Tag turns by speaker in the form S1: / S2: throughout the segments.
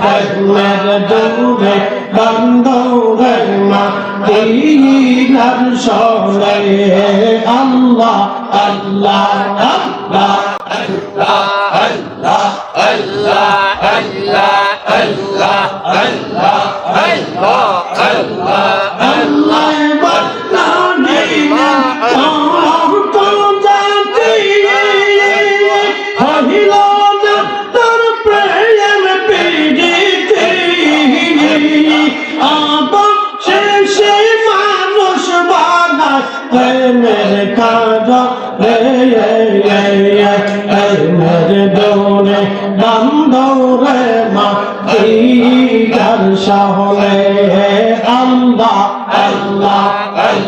S1: প্রেমের দৌড়ে বন্দরে মা দিনার সরে আল্লাহ আল্লাহ আল্লাহ আল্লাহ।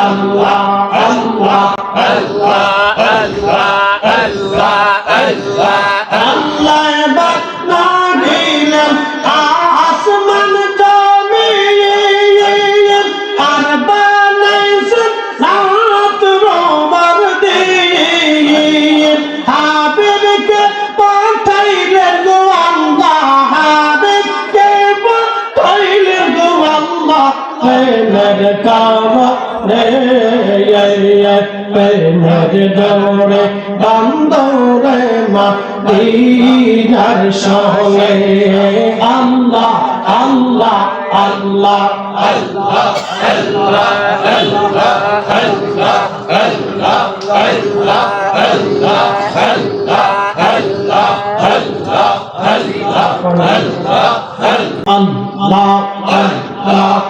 S1: আল্লাহ আল্লাহ দিদার সহলে আল্লাহ আল্লাহ। আল্লাহ আল্লাহ বাতনা দিলেন আসমান জমিন আর বানাইছেন রাত রোবার দিন। হাবিবকে পাঠাইলেন আল্লাহ হাবিবকে পাঠাইলেন আল্লাহ প্রেমের কাম রে প্রেমের দৌড়ে বান্দরে মা দিনার সঙ্গে আল্লাহ আল্লাহ আল্লাহ আল্লাহ আল্লাহ আল্লাহ আল্লাহ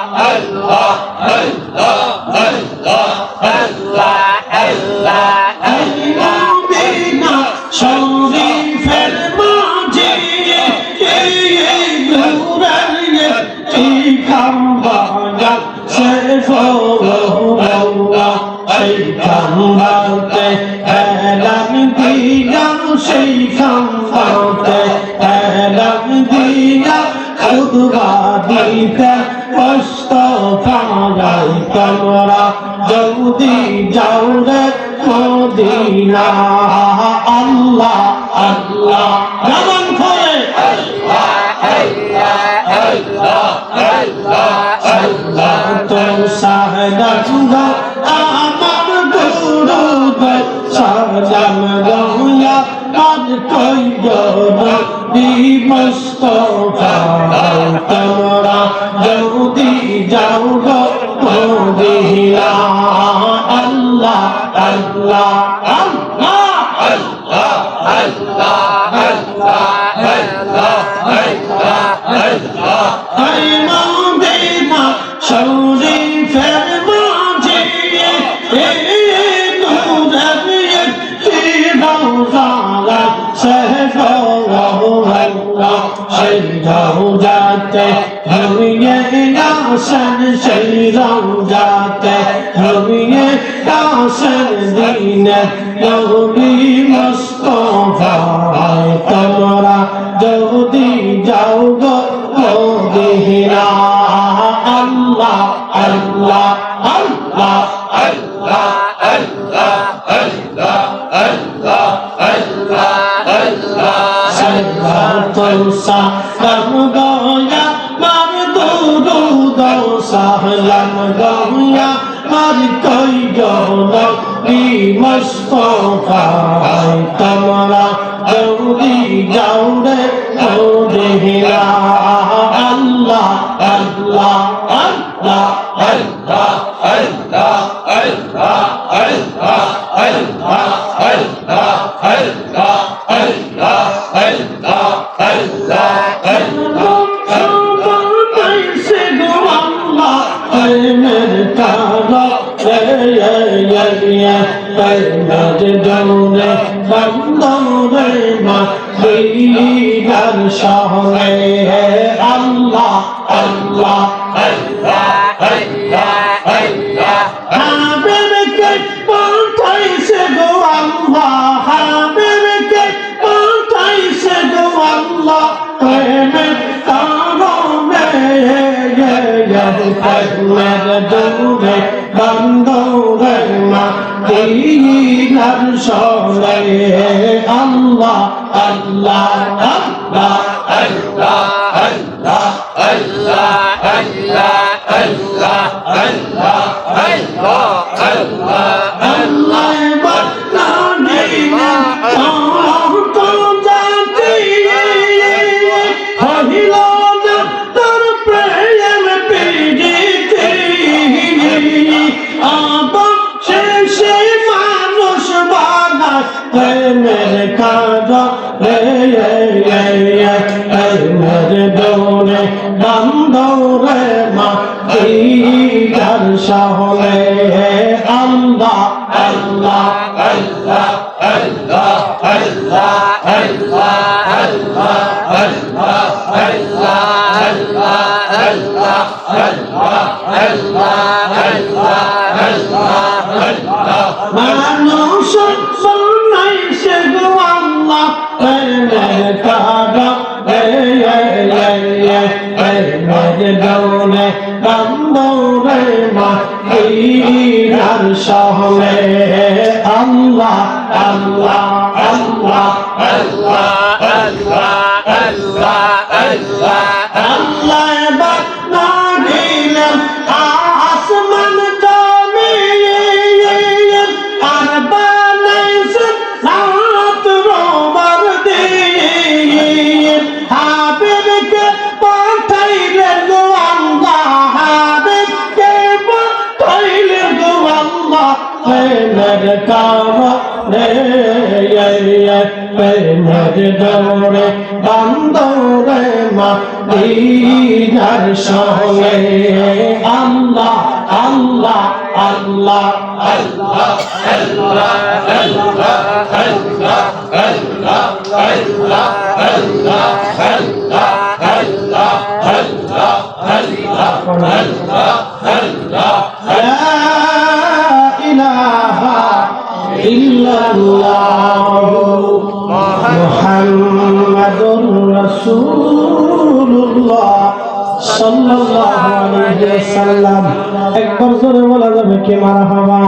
S1: that light. আল্লাহ আল্লাহ আল্লাহ। যেমন করে তোর সাহেদা চুড়া আমার দৌড় সাজাম দৌড়া আজ কই বিমস্ত তোমরা জলদি যাও গো দিলা আল্লাহ আল্লাহ। sen şeydan zaten Tabiye dasen dine Yahudi আল্লাহ আল্লাহ আল্লাহ সালাতু সালাম গয়া মার দুরুদ সাহলান গয়া মার কই গনবি মুস্তফায় তোমরা যাও রে আল্লাহ আল্লাহ আল্লাহ আল্লাহ। আল্লাহ আল্লাহ আল্লাহ আল্লাহ আল্লাহ আল্লাহ আল্লাহ আল্লাহ সে গো পাঠাইছে গো আল্লাহ হাবিবকে পাঠাইছে গো আল্লাহ প্রেমের কারণে প্রেমের দৌড়ে বন্দরে মা দিনার সরে আল্লাহ আল্লাহ আল্লাহ আল্লাহ রে প্রেমের দৌড়ে বান্দরে মা দিদার আল্লাহ আল্লাহ আল্লাহ আল্লাহ আল্লাহ আল্লাহ আল্লাহ আল্লাহ আল্লাহ আল্লাহ আল্লাহ আল্লাহ দৌলে রাম দৌলে মদিনার শহরে আল্লাহ আল্লাহ আল্লাহ আল্লাহ আল্লাহ। আল্লাহ প্রেমের কারণে প্রেমের দৌড়ে বান্দরে মা দিনার সঙ্গে আল্লাহ আল্লাহ আল্লাহ আল্লাহ আল্লাহ আল্লাহ আল্লাহ আল্লাহ আল্লাহ আল্লাহ আল্লাহ আল্লাহ আল্লাহ আল্লাহ আল্লাহ একবার জোরে বলা যাবে কি মারহাবা